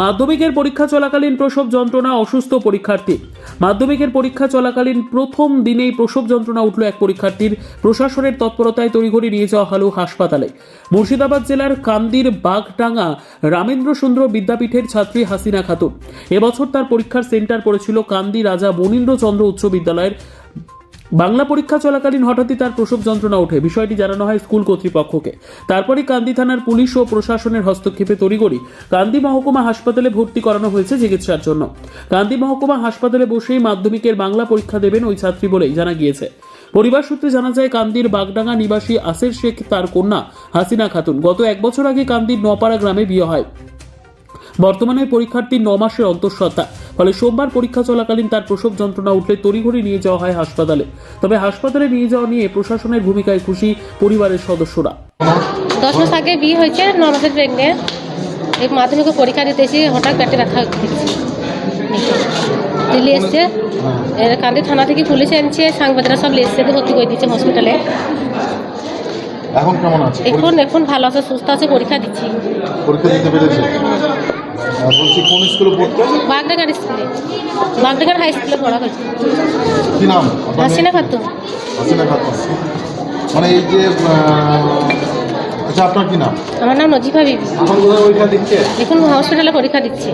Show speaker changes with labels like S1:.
S1: মাধ্যমিকের পরীক্ষা চলাকালীন প্রসব যন্ত্রণা, অসুস্থ পরীক্ষার্থী। মাধ্যমিকের পরীক্ষা চলাকালীন প্রথম দিনেই প্রসব যন্ত্রণা উঠল এক পরীক্ষার্থীর। প্রশাসনের তৎপরতায় তড়িঘড়ি নিয়ে যাওয়া হলো হাসপাতালে। মুর্শিদাবাদ জেলার কান্দির বাগডাঙ্গা রামেন্দ্র সুন্দর বিদ্যাপীঠের ছাত্রী হাসিনা খাতুন। এবছর তার পরীক্ষার সেন্টার পড়েছিল কান্দি রাজা বনীন্দ্রচন্দ্র উচ্চ বিদ্যালয়ের বাংলা পরীক্ষা চলাকালীন হঠাৎই তার প্রসব যন্ত্রণা ওঠে। বিষয়টি জানানো হয় স্কুল কর্তৃপক্ষকে। তারপরই কান্দি থানার পুলিশ ও প্রশাসনের হস্তক্ষেপে তড়িঘড়ি কান্দি মহকুমা হাসপাতালে ভর্তি করানো হয়েছে চিকিৎসার জন্য। কান্দি মহকুমা হাসপাতালে বসেই মাধ্যমিকের বাংলা পরীক্ষা দেবেন ওই ছাত্রী বলেই জানা গিয়েছে। পরিবার সূত্রে জানা যায়, কান্দির বাগডাঙ্গা নিবাসী আসের শেখ তার কন্যা হাসিনা খাতুন। গত এক বছর আগে কান্দির নপাড়া গ্রামে বিয়ে হয়। বর্তমানে পরীক্ষার্থীর ন মাসের অন্তঃসত্ত্বা। ফলে সোমবার পরীক্ষা চলাকালীন তার প্রসব যন্ত্রণা উঠলে তড়িঘড়ি নিয়ে যাওয়া হয় হাসপাতালে। তবে হাসপাতালে নিয়ে যাওয়া নিয়ে প্রশাসনের ভূমিকায় খুশি পরিবারের সদস্যরা।
S2: দশ মাস আগে বিয়ে হয়েছে ন মাসের প্রেগনেন্ট এই মাধ্যমিকে পরীক্ষা দিতেছি হঠাৎ পেটে ব্যথা দেখছি দিল্লি এসছে কান্দি থানা থেকে পুলিশ আনছে সাংবাদিকরা সব এসছে ভর্তি করে দিচ্ছে হসপিটালে
S3: এখন কেমন আছে?
S2: এখন এখন ভালো আছে সুস্থ আছে পরীক্ষা দিচ্ছি।
S3: পরীক্ষা দিতে পেরেছে? বলছি কোন স্কুলে পড়তে?
S2: বাগডাগার স্কুলে। বাগডাগার হাই স্কুলে পড়া হয়েছে।
S3: কি নাম?
S2: হাসিনা খাতুন।
S3: হাসিনা খাতুন। মানে এই যে আচ্ছা আপনার কি নাম?
S2: আমার নাম নজিফা বিবি। এখন হসপিটালে পরীক্ষা দিচ্ছি?